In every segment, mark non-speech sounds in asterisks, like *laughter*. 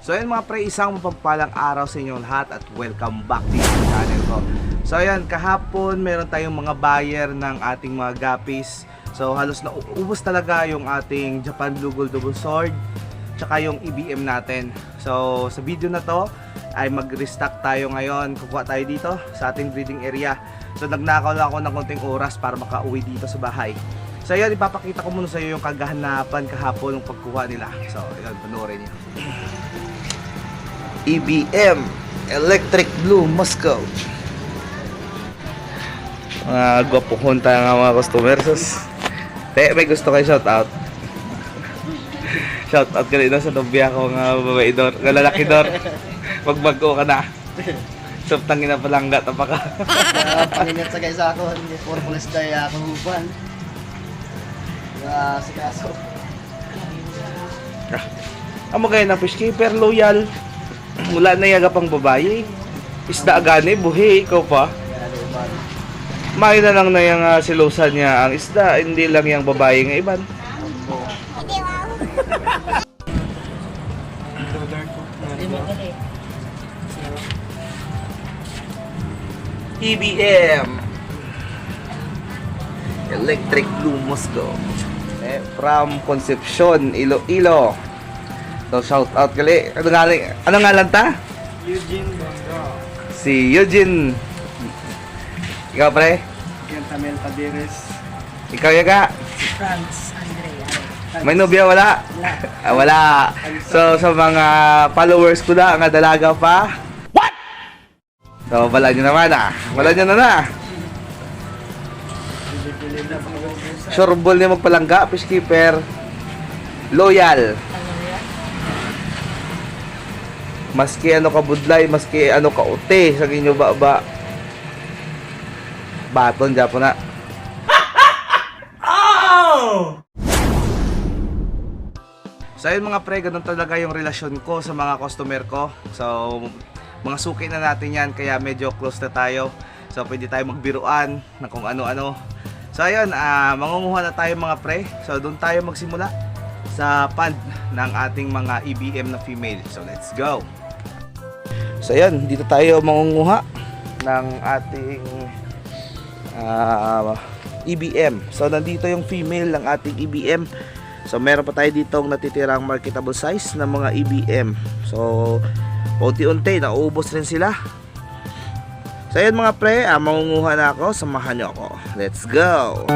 So ayun mga pre, isang mapagpalang araw sa inyong lahat at welcome back dito sa channel ko. So ayan, kahapon meron tayong mga buyer ng ating mga gapis. So halos na ubos talaga yung ating Japan Blue Gold Double Sword tsaka yung EBM natin. So sa video na to ay mag-restock tayo ngayon. Kukuha tayo dito sa ating breeding area. So nagnakaw lang ako ng konting oras para makauwi dito sa bahay. So yun, ipapakita ko muna sa iyo yung kagahanapan kahapon ng pagkuha nila. So yun, panoorin niyo. EBM Electric Blue Moscow. Mga gwapohon tayo nga mga customers. Te may gusto kayo shout out shout out ka rin sa nobya ko nga babae dor nga lalaki dor. Magbago ka na. Suptang ina palangga tapaka. Uh, Panginit sa guys ako, hindi purple day ako huban. Uh, si Kaso. Amo kayo ng fishkeeper loyal mula na yaga pang babae isda agane buhi ikaw pa. May na lang na yung uh, silusan niya ang isda, hindi lang yung babae ng iban. EBM Electric Blue Moscow eh, from Concepcion, Iloilo. So shout out kali. Ano nga ano nga lang ta? Eugene Bondo. Si Eugene. Ikaw pre? Yan Tamel Padires. Ikaw yaga? Franz Andrea. May nobya wala? *laughs* Ah, wala. So sa mga followers ko na nga dalaga pa. What? So wala nyo naman ah. Wala nyo na na. Sureball niya magpalangga, fishkeeper. Loyal. Maski ano ka budlay, maski ano ka ute, sa inyo ba ba. Baton dyan po na. So ayun mga pre, ganun talaga yung relasyon ko sa mga customer ko. So mga suki na natin yan, kaya medyo close na tayo. So pwede tayo magbiruan na kung ano-ano. So ayun, ah mangunguha na tayo mga pre. So doon tayo magsimula sa pond ng ating mga EBM na female. So let's go! So ayun, dito tayo mangunguha ng ating ah, EBM. So nandito yung female ng ating EBM. So meron pa tayo dito natitirang marketable size ng mga EBM. So unti-unti nauubos rin sila. So ayun mga pre, ah, mangunguha na ako, samahan niyo ako. Let's go!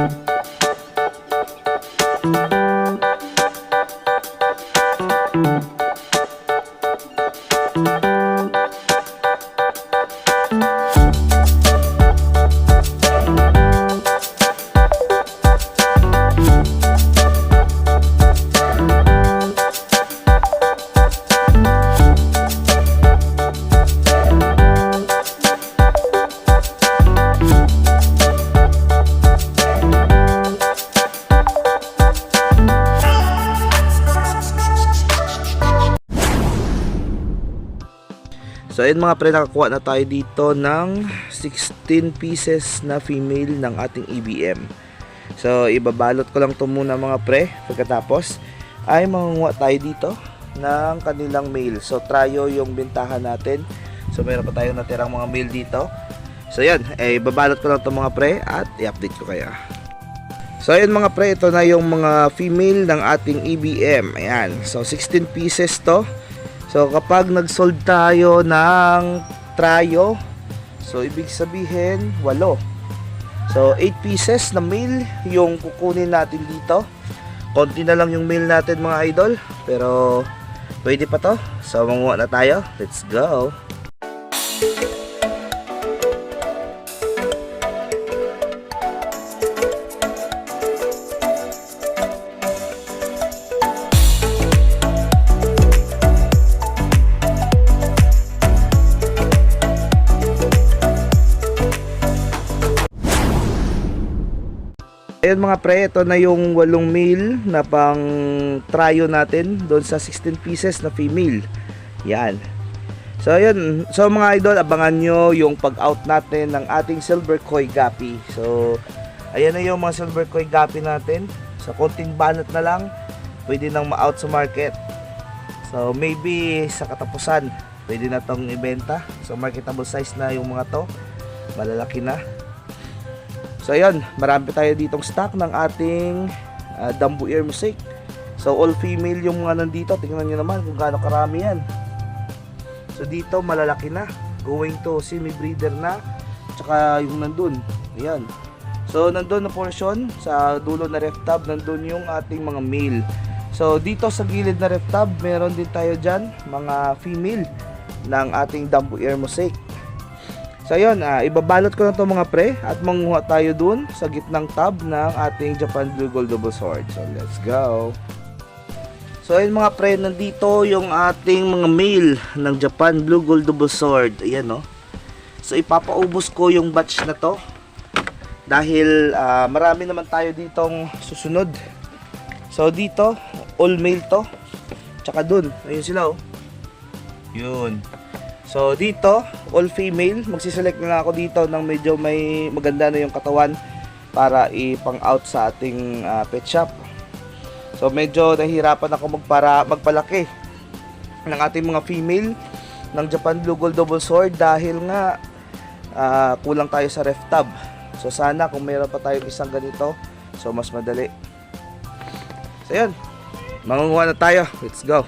So ayun mga pre, nakakuha na tayo dito ng 16 pieces na female ng ating EBM. So ibabalot ko lang to muna mga pre. Pagkatapos ay mangunguha tayo dito ng kanilang male. So tryo yung bintahan natin. So meron pa tayong natirang mga male dito. So yan, eh ibabalot ko lang to mga pre at i-update ko kayo. So ayun mga pre, ito na yung mga female ng ating EBM. Ayan, so 16 pieces to. So kapag nag-sold tayo ng tryo, so ibig sabihin 8. So 8 pieces na male yung kukunin natin dito. Konti na lang yung male natin mga idol, pero pwede pa to. So manguha na tayo. Let's go. Mga pre, ito na yung walong male na pang tryo natin doon sa 16 pieces na female. Yan. So ayun, so mga idol, abangan nyo yung pag-out natin ng ating silver koi gapi. So ayan na yung mga silver koi gapi natin. Sa konting banat na lang, pwede nang ma-out sa market. So So maybe sa katapusan, pwede na tong ibenta. So marketable size na yung mga to. Malalaki na. So ayun, marami tayo ditong stock ng ating uh, Dumbo Ear Mosaic. So all female yung mga nandito. Tingnan nyo naman kung gaano karami yan. So dito malalaki na. Going to semi breeder na. Tsaka yung nandun. Ayan. So nandun na portion sa dulo na ref tab. Nandun yung ating mga male. So dito sa gilid na ref tab, meron din tayo dyan mga female ng ating Dumbo Ear Mosaic. So yun, ah, ibabalot ko na to mga pre at manguha tayo dun sa gitnang tab ng ating Japan Blue Gold Double Sword. So let's go. So ayun mga pre, nandito yung ating mga male ng Japan Blue Gold Double Sword. Ayan no. So ipapaubos ko yung batch na to. Dahil ah, marami naman tayo ditong susunod. So dito, all male to. Tsaka dun, ayun sila oh. Yun. So dito, all female, magsiselect na lang ako dito ng medyo may maganda na yung katawan para ipang out sa ating ah, pet shop. So medyo nahihirapan ako magpara magpalaki ng ating mga female ng Japan Blue Gold Double Sword dahil nga ah, kulang tayo sa ref tab. So sana kung meron pa tayong isang ganito, so mas madali. So yun, mangunguha na tayo. Let's go.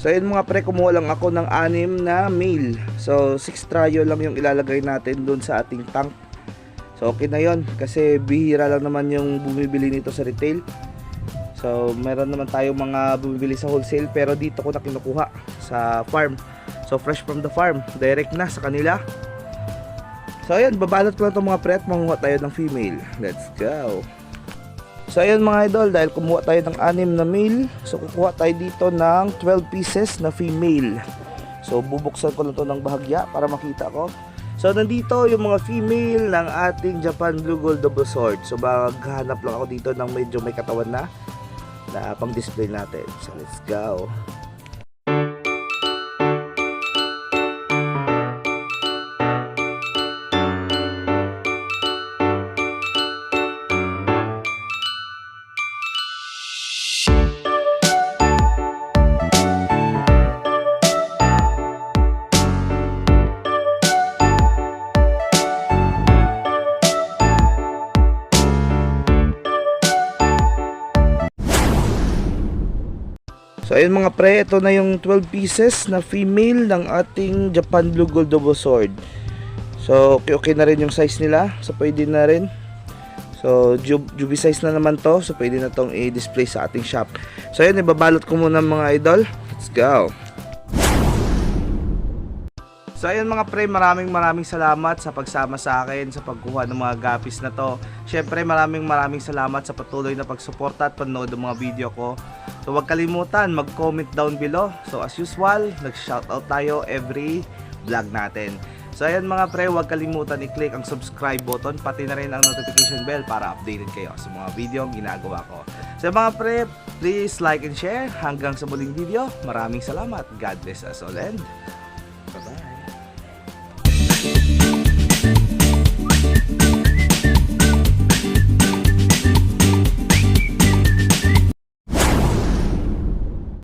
So yun mga pre, kumuha lang ako ng anim na male. So 6 tryo lang yung ilalagay natin dun sa ating tank. So okay na yon kasi bihira lang naman yung bumibili nito sa retail. So meron naman tayong mga bumibili sa wholesale pero dito ko na kinukuha sa farm. So fresh from the farm, direct na sa kanila. So ayun, babalot ko lang itong mga pre at manguha tayo ng female. Let's go. So ayun mga idol, dahil kumuha tayo ng anim na male, so kukuha tayo dito ng 12 pieces na female. So bubuksan ko lang to ng bahagya para makita ko. So nandito yung mga female ng ating Japan Blue Gold Double Sword. So maghanap lang ako dito ng medyo may katawan na na pang display natin. So let's go. So ayun mga pre, ito na yung 12 pieces na female ng ating Japan Blue Gold Double Sword. So okay, okay na rin yung size nila. So pwede na rin. So jub, jubi size na naman to. So pwede na tong i-display sa ating shop. So ayun, ibabalot ko muna mga idol. Let's go. So ayun mga pre, maraming maraming salamat sa pagsama sa akin sa pagkuha ng mga gapis na to. Syempre maraming maraming salamat sa patuloy na pagsuporta at panood ng mga video ko. So huwag kalimutan mag-comment down below. So as usual, nag-shoutout tayo every vlog natin. So ayan mga pre, huwag kalimutan i-click ang subscribe button pati na rin ang notification bell para updated kayo sa mga video ang ginagawa ko. So mga pre, please like and share. Hanggang sa muling video, maraming salamat. God bless us all and bye-bye.